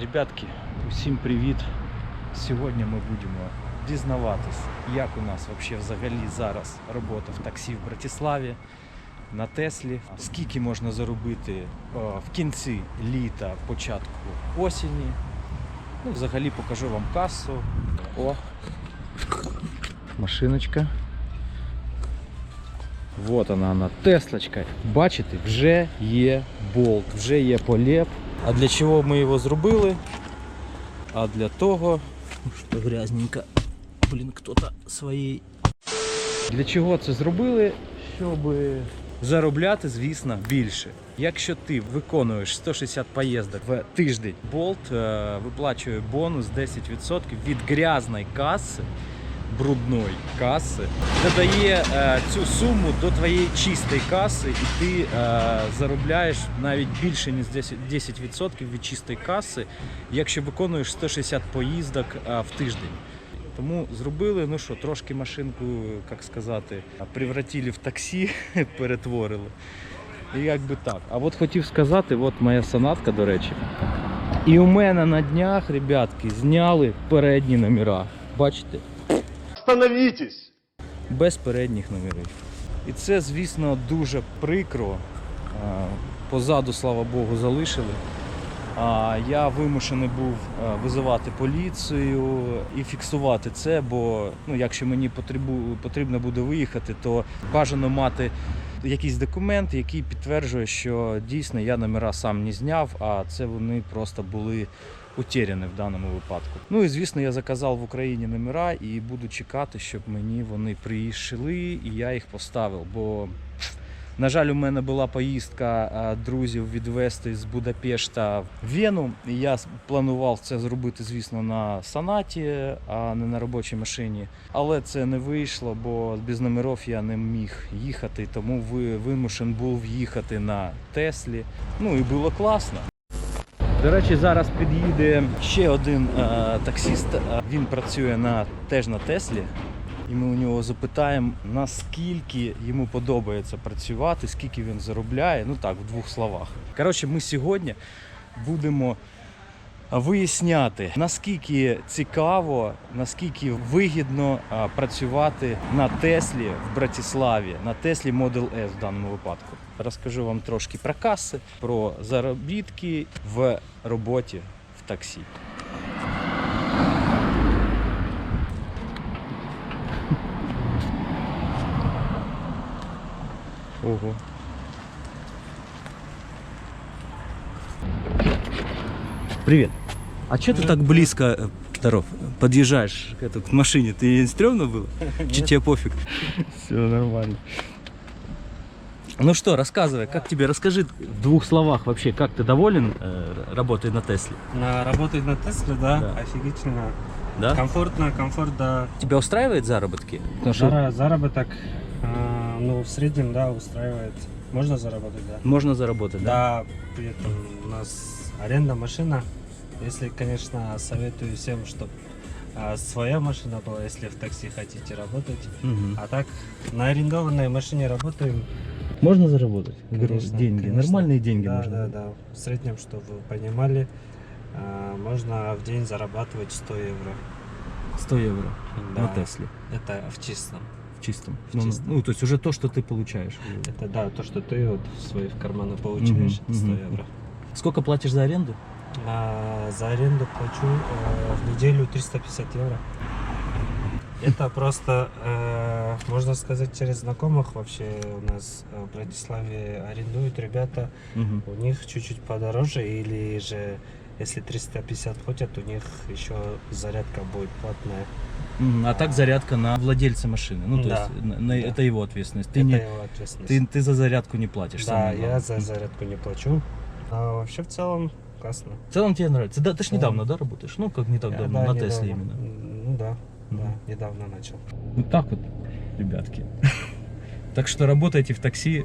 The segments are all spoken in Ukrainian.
Ребятки, усім привіт! Сьогодні ми будемо дізнаватись, як у нас взагалі зараз робота в таксі в Братиславі на Теслі, скільки можна заробити в кінці літа, початку осені. Ну, взагалі покажу вам касу. О, машиночка. Вот вона, вона, Теслочка. Бачите, вже є болт, вже є полеп. А для чого ми його зробили? А для того, що грязненько. Блін, хто-то своєї. Для чого це зробили? Щоб заробляти, звісно, більше. Якщо ти виконуєш 160 поїздок в тиждень, болт е, виплачує бонус 10% від грязної каси брудної каси, додає е, цю суму до твоєї чистої каси, і ти е, заробляєш навіть більше ніж 10%, 10% від чистої каси, якщо виконуєш 160 поїздок е, в тиждень. Тому зробили, ну що, трошки машинку, як сказати, превратили в таксі, перетворили. І як би так. А от хотів сказати, от моя санатка, до речі. І у мене на днях, ребятки, зняли передні номера. Бачите? Остановитесь! без передніх номерів. І це, звісно, дуже прикро. Позаду, слава Богу, залишили. А я вимушений був визивати поліцію і фіксувати це, бо ну, якщо мені потрібно буде виїхати, то бажано мати якийсь документ, який підтверджує, що дійсно я номера сам не зняв, а це вони просто були утеряні в даному випадку. Ну і звісно, я заказав в Україні номера і буду чекати, щоб мені вони прийшли і я їх поставив. Бо, на жаль, у мене була поїздка друзів відвести з Будапешта в Вену. І я планував це зробити, звісно, на санаті, а не на робочій машині. Але це не вийшло, бо без номерів я не міг їхати, тому ви- вимушен був їхати на Теслі. Ну і було класно. До речі, зараз під'їде ще один е, таксіст. Е, Він працює на теж на Теслі. І ми у нього запитаємо, наскільки йому подобається працювати, скільки він заробляє. Ну так, в двох словах. Коротше, ми сьогодні будемо виясняти, наскільки цікаво, наскільки вигідно працювати на Теслі в Братиславі, на Теслі Model S в даному випадку. Розкажу вам трошки про каси, про заробітки в роботі в таксі. Ого. Привет. А что ты так близко, э, Таров, подъезжаешь к, эту, к машине? Ты не стрёмно было? Чи тебе пофиг? Все нормально. Ну что, рассказывай, как тебе, расскажи в двух словах вообще, как ты доволен э, работой на Тесле? На, работать на Тесле, да, Да. офигительно. Да? Комфортно, комфорт, да. Тебя устраивает заработки? Потому что Зара- заработок, а, ну, в среднем, да, устраивает. Можно заработать, да. можно заработать, да? Да, при этом у нас аренда машина. Если, конечно, советую всем, чтобы своя машина была, если в такси хотите работать. Мгм. А так, на арендованной машине работаем. Можно заработать? Конечно, деньги, конечно. нормальные деньги да, можно. Да, да. В среднем, чтобы вы понимали, а, можно в день зарабатывать 100 евро. 100 евро на Да. Тесле Это в чистом. в чистом. В ну, чистом. ну, то есть уже то, что ты получаешь. Это да, то, что ты вот в свои карманы получаешь, Мгм, 100 мгм. евро. Сколько платишь за аренду? А за аренду плачу э, в неделю 350 евро. Это просто, э, можно сказать, через знакомых вообще у нас э, в Братиславе арендуют ребята. Мгм. У них чуть-чуть подороже или же если 350 платят, у них еще зарядка будет платная. А так зарядка на владельца машины. Ну, то Да. есть на- Да. это его ответственность. Ты, Это не, его ответственность. ты, ты за зарядку не платишь. да, я за зарядку не плачу. А вообще в целом классно. В целом тебе нравится. Да, ты ж недавно, да, работаешь? Ну, как не так Я, давно, да, на недавно. Тесле именно. Ну да, да, недавно начал. Вот так вот, ребятки. Так что работайте в такси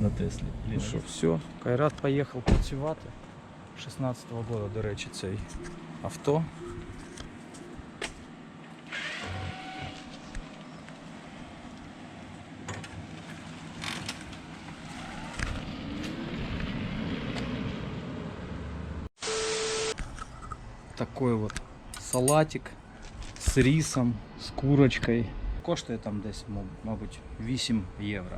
на Теслі. Ну що, все, Кайрат поїхав працювати. 16-го года, до речі, цей авто. Такой вот салатик з рисом, з курочкою. Коштує там десь, мабуть, 8 євро.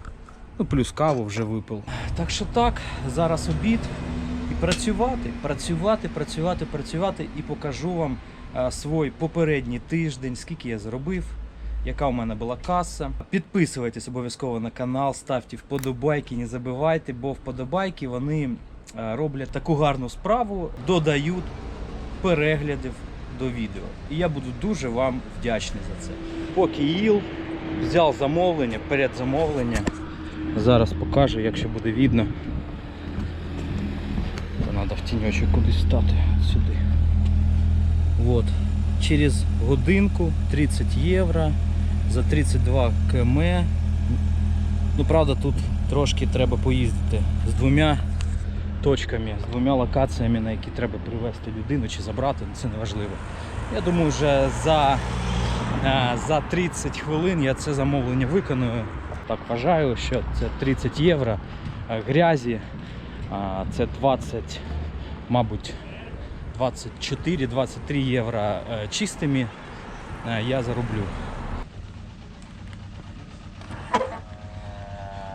Ну, плюс каву вже випив. Так що так, зараз обід. І працювати, працювати, працювати, працювати і покажу вам е, свій попередній тиждень, скільки я зробив, яка у мене була каса. Підписуйтесь обов'язково на канал, ставте вподобайки, не забивайте, бо вподобайки вони е, роблять таку гарну справу, додають переглядів до відео. І я буду дуже вам вдячний за це. Поки їл, взяв замовлення, передзамовлення. Зараз покажу, якщо буде видно. То треба в тіньочок кудись стати сюди. Вот. Через годинку 30 євро за 32 км. Ну, правда, тут трошки треба поїздити з двома точками, з двома локаціями, на які треба привезти людину чи забрати, ну, це не важливо. Я думаю, вже за, е, за 30 хвилин я це замовлення виконую. Так вважаю, що це 30 євро е, грязі, це 20, мабуть, 24-23 євро е, чистими я зароблю.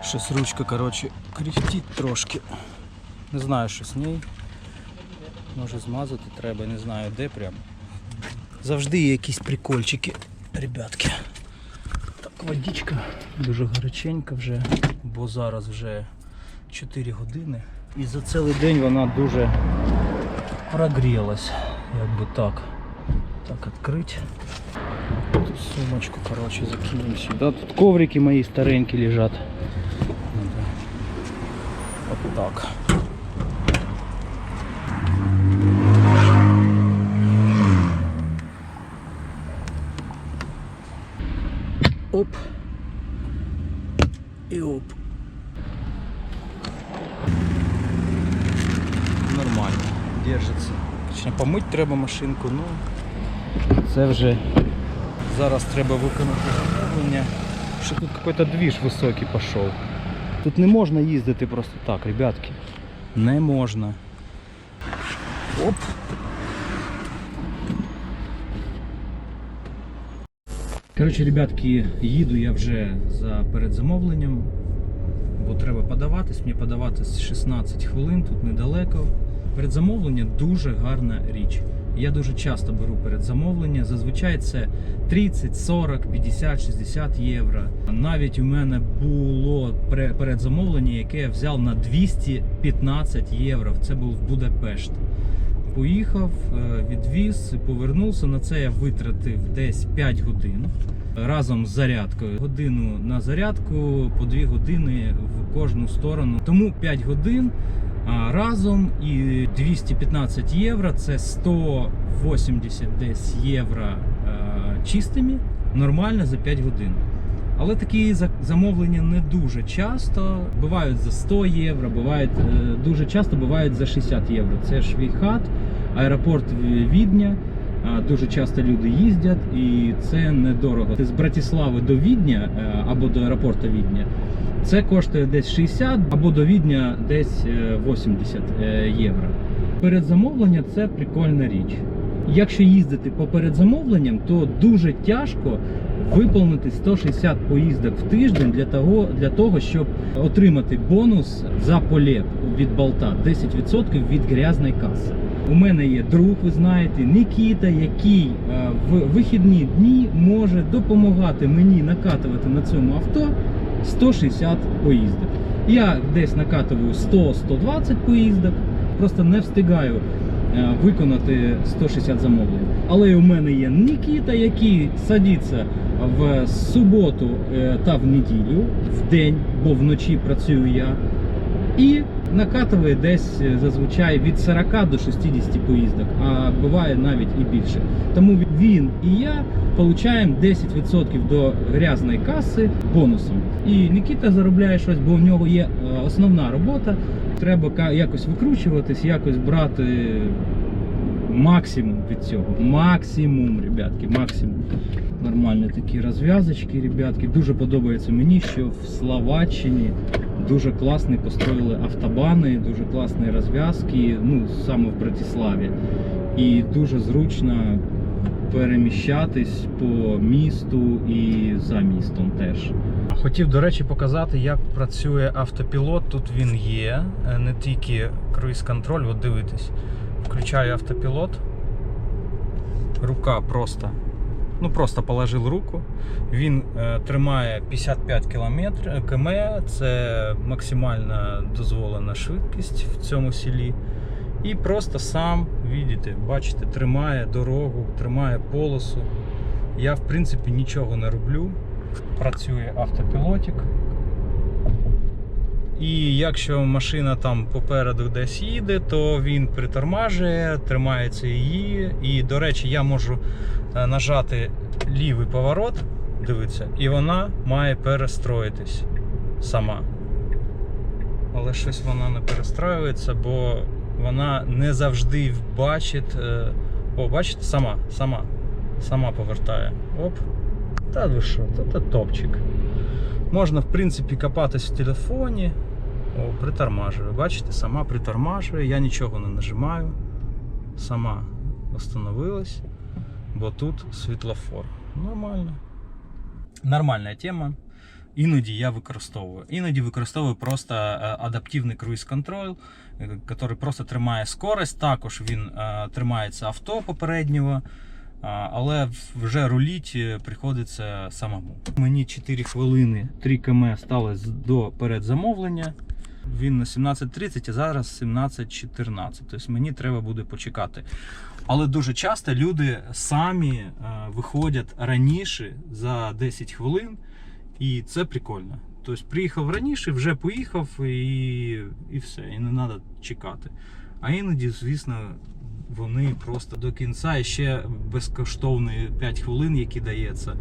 Щось ручка, коротше, кряхтить трошки. Не знаю, що з нею. Може змазати треба, не знаю де прям. Завжди є якісь прикольчики, ребятки. Так, водичка дуже гаряченька вже, бо зараз вже 4 години. І за цілий день вона дуже прогрілась. Як би так. Так, відкрити. Сумочку, коротше, закинемо сюди. Тут коврики мої старенькі лежать. Надо. От так. Оп. І оп. Нормально. Держиться. Точно помить треба машинку, ну це вже зараз треба виконати замовлення. Що тут якийсь двіж високий пішов. Тут не можна їздити просто так, ребятки. Не можна. Оп. Коротше, ребятки, їду я вже за передзамовленням, бо треба подаватись. Мені подаватись 16 хвилин, тут недалеко. Передзамовлення дуже гарна річ. Я дуже часто беру передзамовлення. Зазвичай це 30, 40, 50, 60 євро. Навіть у мене було передзамовлення, яке я взяв на 215 євро. Це був Будапешт. Поїхав, е, відвіз, повернувся. На це я витратив десь 5 годин разом з зарядкою. Годину на зарядку, по 2 години в кожну сторону. Тому 5 годин разом і 215 євро це 180 десь євро е, чистими. Нормально за 5 годин. Але такі замовлення не дуже часто. Бувають за 100 євро, бувають е, дуже часто бувають за 60 євро. Це Швейхат, аеропорт Відня. Дуже часто люди їздять і це недорого. З Братислави до Відня е, або до аеропорту Відня це коштує десь 60 або до Відня десь е, 80 е, євро. Передзамовлення це прикольна річ. Якщо їздити по передзамовленням, то дуже тяжко виповнити 160 поїздок в тиждень для того, для того, щоб отримати бонус за полет від болта 10% від грязної каси. У мене є друг, ви знаєте, Нікіта, який е, в вихідні дні може допомагати мені накатувати на цьому авто 160 поїздок. Я десь накатую 100-120 поїздок, просто не встигаю е, виконати 160 замовлень. Але у мене є Нікіта, який садиться в суботу е, та в неділю, в день, бо вночі працюю я. І накатує десь е, зазвичай від 40 до 60 поїздок, а буває навіть і більше. Тому він і я получаємо 10% до грязної каси бонусом. І Нікіта заробляє щось, бо в нього є е, основна робота. Треба якось викручуватись, якось брати максимум від цього. Максимум, ребятки, максимум. Нормальні такі розв'язочки, ребятки. Дуже подобається мені, що в Словаччині дуже класні построїли автобани, дуже класні розв'язки, ну саме в Братиславі. і дуже зручно переміщатись по місту і за містом теж. Хотів, до речі, показати, як працює автопілот. Тут він є, е, не тільки круїз-контроль, от дивитесь. Включаю автопілот. Рука просто. Ну, просто положив руку. Він е, тримає 55 км, км, це максимальна дозволена швидкість в цьому селі. І просто сам, видите, бачите, тримає дорогу, тримає полосу. Я, в принципі, нічого не роблю. Працює автопілотик. І якщо машина там попереду десь їде, то він притормажує, тримається її. І, до речі, я можу е, нажати лівий поворот, дивіться, і вона має перестроїтись сама. Але щось вона не перестроюється, бо вона не завжди бачить. е, О, бачите, сама, сама, сама повертає. Оп. Та ви що, та топчик. Можна, в принципі, копатись в телефоні. О, притормажує. Бачите, сама притормажує, я нічого не нажимаю. Сама остановилась, бо тут світлофор. Нормально. Нормальна тема. Іноді я використовую. Іноді використовую просто е, адаптивний круїз-контроль, е, який просто тримає скорость. Також він е, тримається авто попереднього. Але вже руліть е, приходиться самому. Мені 4 хвилини 3 км сталося до передзамовлення. Він на 17.30, а зараз 17.14. Тобто мені треба буде почекати. Але дуже часто люди самі е, виходять раніше за 10 хвилин, і це прикольно. Тобто приїхав раніше, вже поїхав і, і все, і не треба чекати. А іноді, звісно, вони просто до кінця і ще безкоштовні 5 хвилин, які дається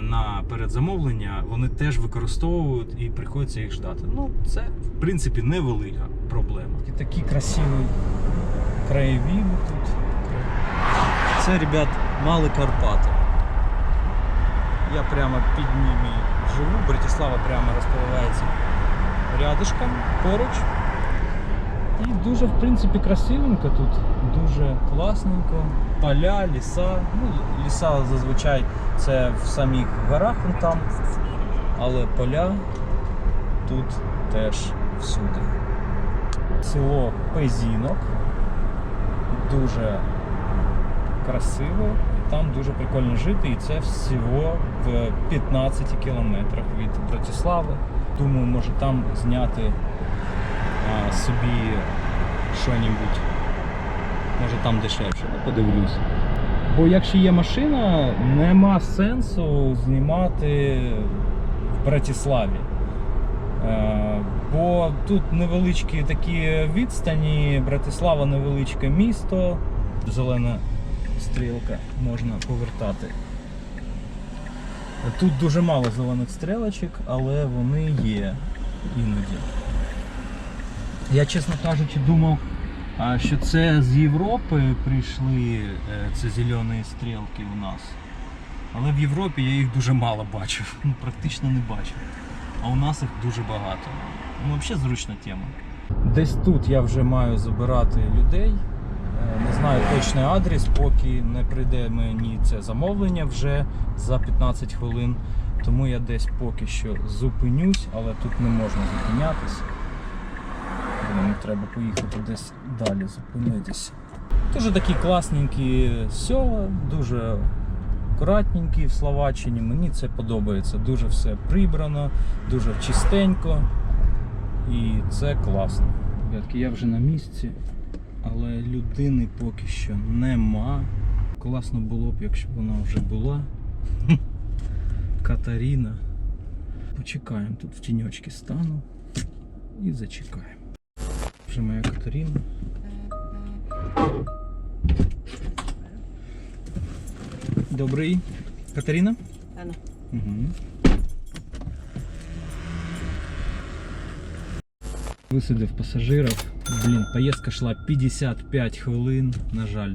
на передзамовлення, вони теж використовують і приходиться їх ждати. Ну, це в принципі невелика проблема. І такі красиві краєвіди тут. Це, ребят, мали Карпати. Я прямо під ними живу, Братислава прямо розпливається рядышком поруч. І дуже, в принципі, красивенько тут, дуже класненько. Поля, ліса. Ну, ліса зазвичай це в самих горах там. Але поля тут теж всюди. Село Пезінок. Дуже красиво. Там дуже прикольно жити. І це всього в 15 кілометрах від Братислави. Думаю, може там зняти а, собі що-небудь. Може там дешевше, ну подивлюсь. Бо якщо є машина, нема сенсу знімати в Братиславі. Е, Бо тут невеличкі такі відстані, Братислава невеличке місто, зелена стрілка можна повертати. Тут дуже мало зелених стрілочок, але вони є іноді. Я, чесно кажучи, думав, що це з Європи прийшли е, ці зелені стрілки у нас. Але в Європі я їх дуже мало бачив, ну, практично не бачив. А у нас їх дуже багато. Ну, взагалі зручна тема. Десь тут я вже маю забирати людей. Е, Не знаю точний адрес, поки не прийде мені це замовлення вже за 15 хвилин. Тому я десь поки що зупинюсь, але тут не можна зупинятись. Бо треба поїхати десь далі зупинитися. Дуже такі класненькі села, дуже акуратненькі в Словаччині. Мені це подобається. Дуже все прибрано, дуже чистенько. І це класно. Ребятки, я вже на місці, але людини поки що нема. Класно було б, якщо б вона вже була. Катаріна. Почекаємо тут в тіньочки стану і зачекаємо. Вже моя Катерина. Добрий. Катерина? Анна. Угу. Висадив пасажирів. Блін, поїздка йшла 55 хвилин, на жаль.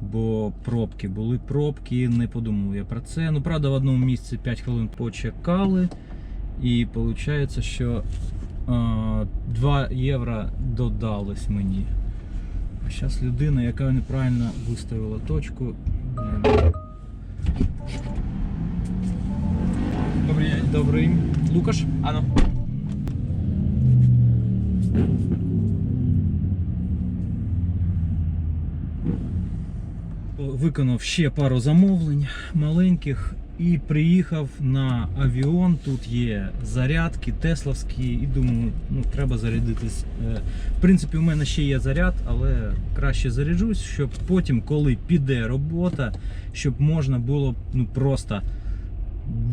Бо пробки були пробки, не подумав я про це. Ну, правда, в одному місці 5 хвилин почекали. І виходить, що 2 євро додалось мені. А Зараз людина, яка неправильно виставила точку. Добрий день. Добрий. Лукаш? Ано. Виконав ще пару замовлень маленьких і приїхав на авіон. Тут є зарядки, тесловські, і думаю, ну треба зарядитись. Е, В принципі, у мене ще є заряд, але краще заряджусь, щоб потім, коли піде робота, щоб можна було ну просто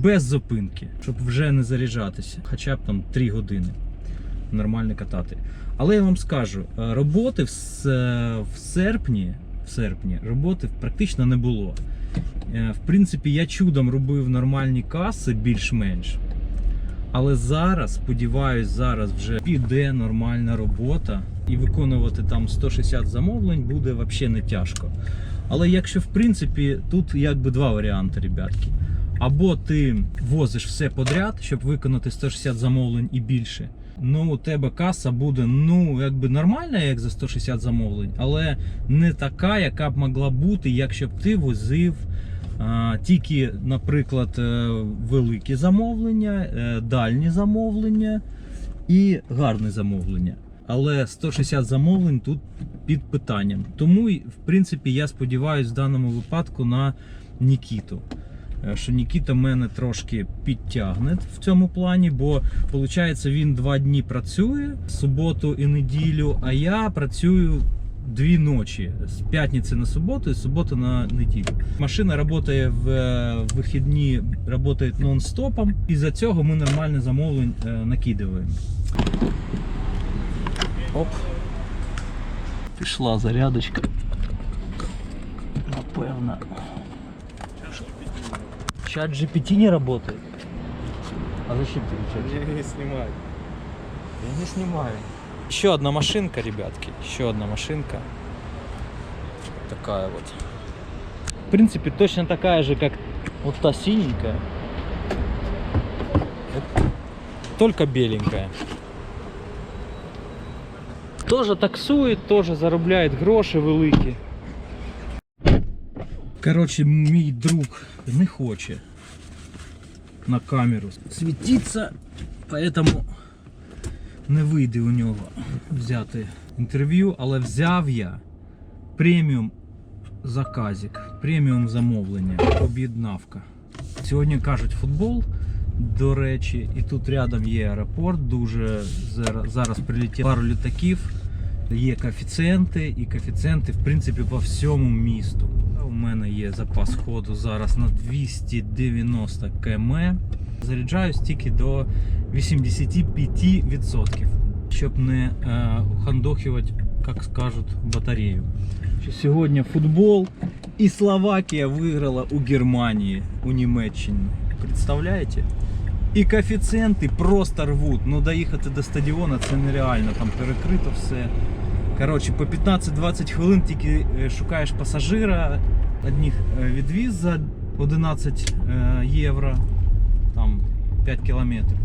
без зупинки, щоб вже не заряджатися, хоча б там 3 години нормально катати. Але я вам скажу, е, роботи в, серпні, в серпні роботи практично не було. Е, В принципі, я чудом робив нормальні каси більш-менш. Але зараз, сподіваюсь, зараз вже піде нормальна робота і виконувати там 160 замовлень буде взагалі не тяжко. Але якщо в принципі тут якби два варіанти, ребятки. Або ти возиш все подряд, щоб виконати 160 замовлень і більше. Ну, у тебе каса буде ну якби нормальна, як за 160 замовлень, але не така, яка б могла бути, якщо б ти возив тільки, наприклад, е, великі замовлення, е, дальні замовлення і гарне замовлення. Але 160 замовлень тут під питанням. Тому, в принципі, я сподіваюся в даному випадку на Нікіту. Е, Що Нікіта мене трошки підтягне в цьому плані, бо виходить, він два дні працює суботу і неділю, а я працюю дві ночі з п'ятниці на суботу і з суботи на неділю. Машина працює в е, вихідні, працює нон-стопом, і за цього ми нормально замовлень е, накидуємо. Оп. Пішла зарядочка. Напевно. Чат GPT не работает. А зачем ты чат Я не снимаю. Я не снимаю. Еще одна машинка, ребятки. Еще одна машинка. Такая вот. В принципе, точно такая же, как вот та синенькая. Это Только беленькая. Тоже таксует, тоже заробляет гроші великі. Коротше, мій друг не хоче на камеру світитися, поэтому не вийде у нього взяти інтерв'ю, але взяв я преміум заказик, преміум замовлення, об'єднавка. Сьогодні кажуть футбол, до речі, і тут рядом є аеропорт, дуже зар- зараз прилетіло пару літаків. Є коефіцієнти, і коефіцієнти, в принципі, по всьому місту. У мене є запас ходу зараз на 290 км. Заряджаюсь тільки до 85%, щоб не е, ухандохувати, як скажуть, батарею. Сьогодні футбол і Словакія виграла у Германії, у Німеччині. Представляєте? І коефіцієнти просто рвуть. Ну доїхати до стадіону це нереально, там перекрито все. Коротше, по 15-20 хвилин тільки е, шукаєш пасажира, Одних е, відвіз за 11 е, євро, там 5 кілометрів.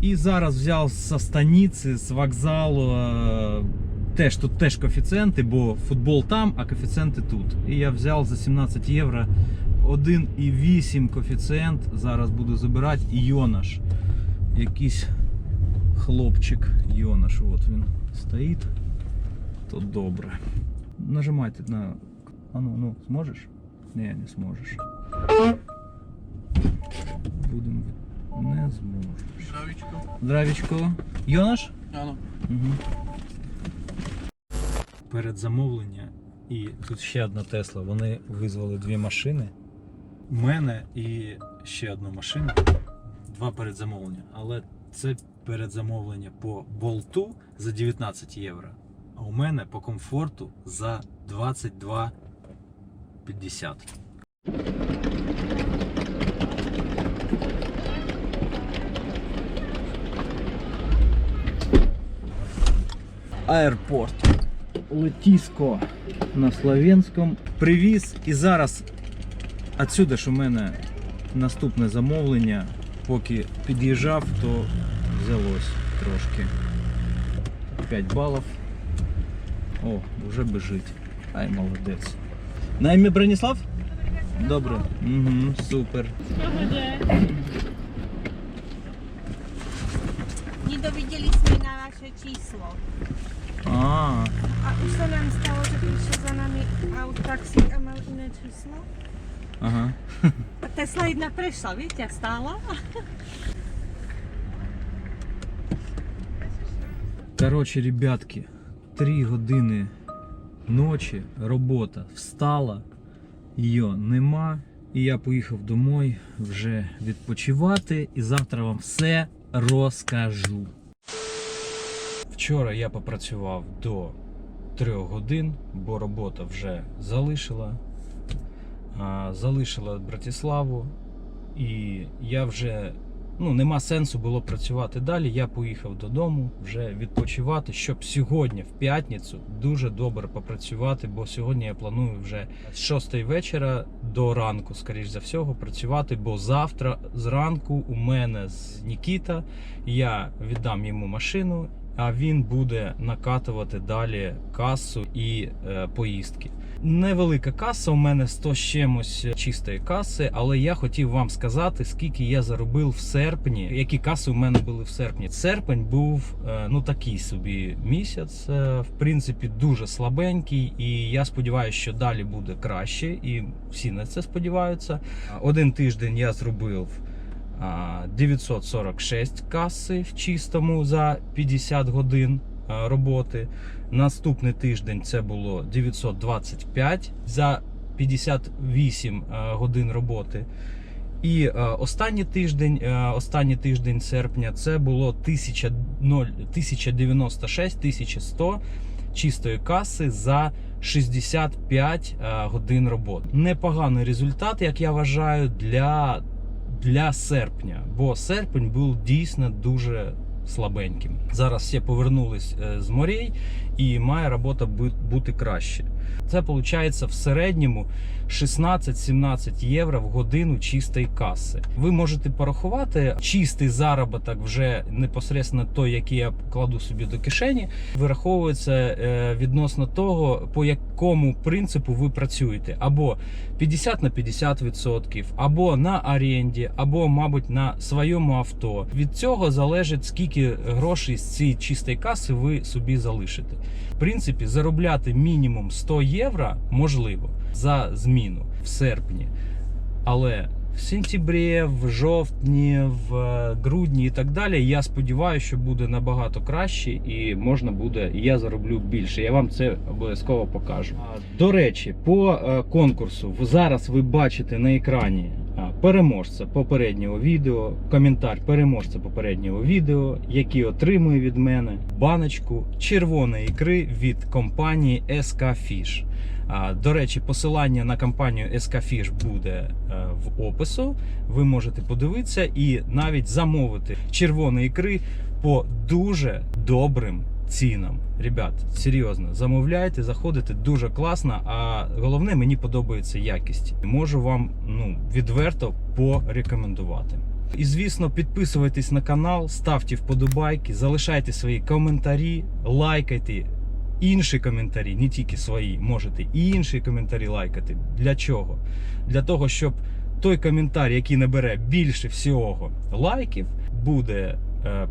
І зараз взяв зі станиці, з вокзалу. е, Теж тут теж коефіцієнти, бо футбол там, а коефіцієнти тут. І я взяв за 17 євро 1,8 коефіцієнт. Зараз буду забирати. Йонаш. Якийсь хлопчик Йонаш. От він стоїть. То добре. Нажимайте на. А ну, ну, зможеш? Ні, не зможеш. Будемо. Не зможеш. Здравичко. Здравічко. Йонаш? Ано. Угу. Перед замовлення і тут ще одна Тесла. Вони визвали дві машини. У мене і ще одну машину. Два передзамовлення. Але це передзамовлення по болту за 19 євро. А у мене по комфорту за 22,50. Аеропорт. Летіско на Словенському. Привіз і зараз отсюди ж у мене наступне замовлення. Поки під'їжджав, то взялось трошки. 5 балів. О, вже біжить. Ай, молодець. На ім'я Броніслав? Добре. Угу, супер. Nie dowiedzieliśmy na nasze číslo. А, A už se nám stalo, že přišel za nami aut taxi a mal jiné číslo. ага. A Tesla jedna prešla, víte, jak stála? Коротше, ребятки, 3 години ночі, робота встала, її нема. І я поїхав домой вже відпочивати і завтра вам все розкажу. Вчора я попрацював до 3 годин, бо робота вже залишила. Залишила Братиславу. І я вже ну, нема сенсу було працювати далі. Я поїхав додому вже відпочивати, щоб сьогодні, в п'ятницю, дуже добре попрацювати, бо сьогодні я планую вже з 6 вечора до ранку, скоріш за всього, працювати. Бо завтра зранку у мене з Нікіта я віддам йому машину, а він буде накатувати далі касу і е, поїздки. Невелика каса, у мене 100 з чимось чистої каси, але я хотів вам сказати, скільки я заробив в серпні, які каси у мене були в серпні. Серпень був е, ну такий собі місяць, е, в принципі, дуже слабенький, і я сподіваюся, що далі буде краще, і всі на це сподіваються. Один тиждень я зробив 946 каси в чистому за 50 годин роботи. Наступний тиждень це було 925 за 58 годин роботи. І останній тиждень, останній тиждень серпня це було 1000, 0, 1096 1100 чистої каси за 65 е, годин роботи. Непоганий результат, як я вважаю, для, для серпня, бо серпень був дійсно дуже слабеньким. Зараз всі повернулись е, з морей і має робота бути краще. Це виходить в середньому 16-17 євро в годину чистої каси. Ви можете порахувати чистий заробіток вже непосередньо той, який я кладу собі до кишені, вираховується е, відносно того, по якому принципу ви працюєте, або 50 на 50%, або на оренді, або, мабуть, на своєму авто. Від цього залежить, скільки грошей з цієї чистої каси ви собі залишите. В принципі, заробляти мінімум 100 євро можливо за зміну в серпні. Але в сентябрі, в жовтні, в е, грудні і так далі. Я сподіваюся, що буде набагато краще і можна буде, я зароблю більше. Я вам це обов'язково покажу. До речі, по е, конкурсу зараз ви бачите на екрані переможця попереднього відео, коментар переможця попереднього відео, який отримує від мене баночку червоної ікри від компанії SK Fish. До речі, посилання на компанію SK Fish буде е, в опису. Ви можете подивитися і навіть замовити червоної ікри по дуже добрим цінам. Ребят, серйозно, замовляйте, заходите дуже класно. А головне, мені подобається якість. Можу вам ну відверто порекомендувати. І звісно, підписуйтесь на канал, ставте вподобайки, залишайте свої коментарі, лайкайте інші коментарі, не тільки свої, можете і інші коментарі лайкати. Для чого? Для того, щоб той коментар, який набере більше всього лайків, буде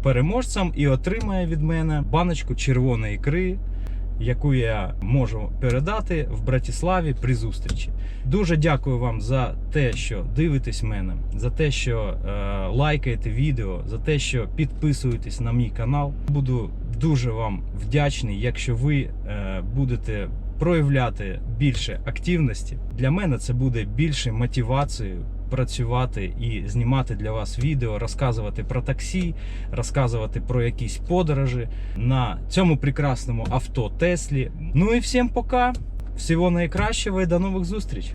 переможцем і отримає від мене баночку червоної ікри, яку я можу передати в Братиславі при зустрічі. Дуже дякую вам за те, що дивитесь мене, за те, що е, лайкаєте відео, за те, що підписуєтесь на мій канал. Буду дуже вам вдячний, якщо ви е, будете проявляти більше активності. Для мене це буде більше мотивацією працювати і знімати для вас відео, розказувати про таксі, розказувати про якісь подорожі на цьому прекрасному авто Теслі. Ну і всім пока. Всього найкращого і до нових зустріч!